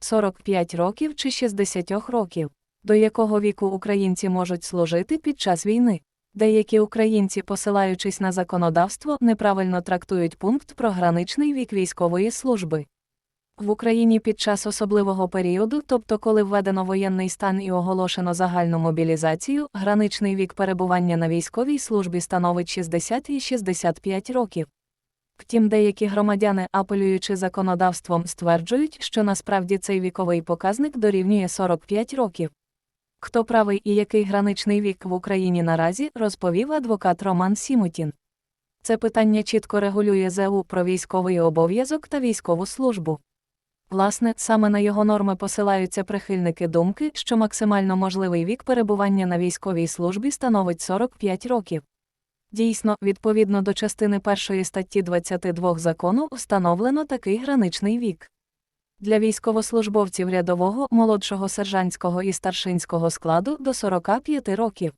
45 років чи 60 років, до якого віку українці можуть служити під час війни. Деякі українці, посилаючись на законодавство, неправильно трактують пункт про граничний вік військової служби. В Україні під час особливого періоду, тобто коли введено воєнний стан і оголошено загальну мобілізацію, граничний вік перебування на військовій службі становить 60 і 65 років. Втім, деякі громадяни, апелюючи законодавством, стверджують, що насправді цей віковий показник дорівнює 45 років. Хто правий і який граничний вік в Україні наразі, розповів адвокат Роман Сімутін. Це питання чітко регулює ЗЕУ про військовий обов'язок та військову службу. Власне, саме на його норми посилаються прихильники думки, що максимально можливий вік перебування на військовій службі становить 45 років. Дійсно, відповідно до частини першої статті 22 закону встановлено такий граничний вік. Для військовослужбовців рядового, молодшого сержантського і старшинського складу до 45 років.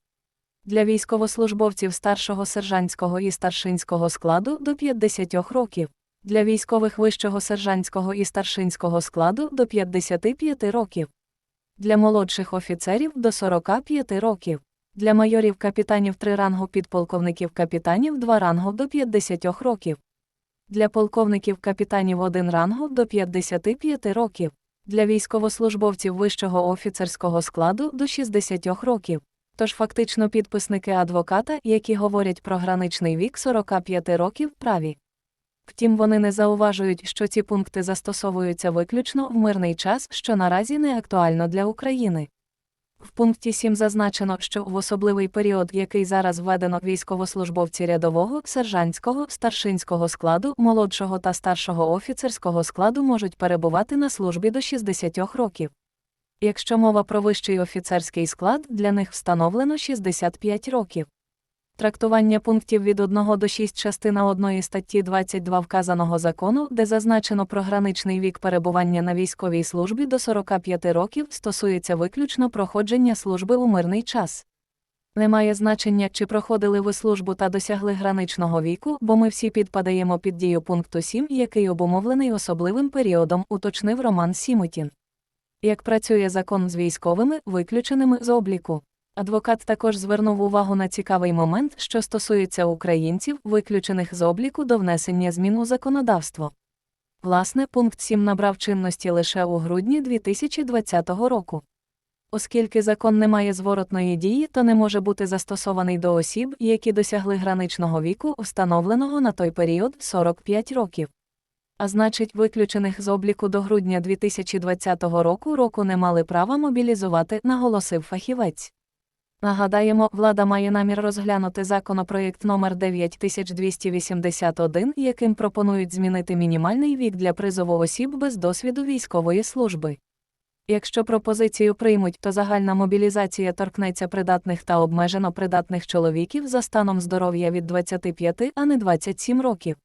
Для військовослужбовців старшого сержантського і старшинського складу до 50 років. Для військових вищого сержантського і старшинського складу до 55 років. Для молодших офіцерів до 45 років. Для майорів капітанів 3 рангу підполковників капітанів 2 рангу до 50 років. Для полковників капітанів 1 рангу до 55 років. Для військовослужбовців вищого офіцерського складу до 60 років. Тож фактично підписники адвоката, які говорять про граничний вік 45 років, праві. Втім, вони не зауважують, що ці пункти застосовуються виключно в мирний час, що наразі не актуально для України. В пункті 7 зазначено, що в особливий період, який зараз введено військовослужбовці рядового, сержантського, старшинського складу, молодшого та старшого офіцерського складу можуть перебувати на службі до 60 років. Якщо мова про вищий офіцерський склад, для них встановлено 65 років. Трактування пунктів від 1 до 6 частина 1 статті 22 вказаного закону, де зазначено про граничний вік перебування на військовій службі до 45 років, стосується виключно проходження служби у мирний час. Немає значення, чи проходили ви службу та досягли граничного віку, бо ми всі підпадаємо під дію пункту 7, який обумовлений особливим періодом, уточнив Роман Сімутін. Як працює закон з військовими, виключеними з обліку. Адвокат також звернув увагу на цікавий момент, що стосується українців, виключених з обліку до внесення змін у законодавство. Власне, пункт 7 набрав чинності лише у грудні 2020 року. Оскільки закон не має зворотної дії, то не може бути застосований до осіб, які досягли граничного віку, встановленого на той період 45 років. А значить, виключених з обліку до грудня 2020 року року не мали права мобілізувати, наголосив фахівець. Нагадаємо, влада має намір розглянути законопроєкт номер 9281, яким пропонують змінити мінімальний вік для призову осіб без досвіду військової служби. Якщо пропозицію приймуть, то загальна мобілізація торкнеться придатних та обмежено придатних чоловіків за станом здоров'я від 25, а не 27 років.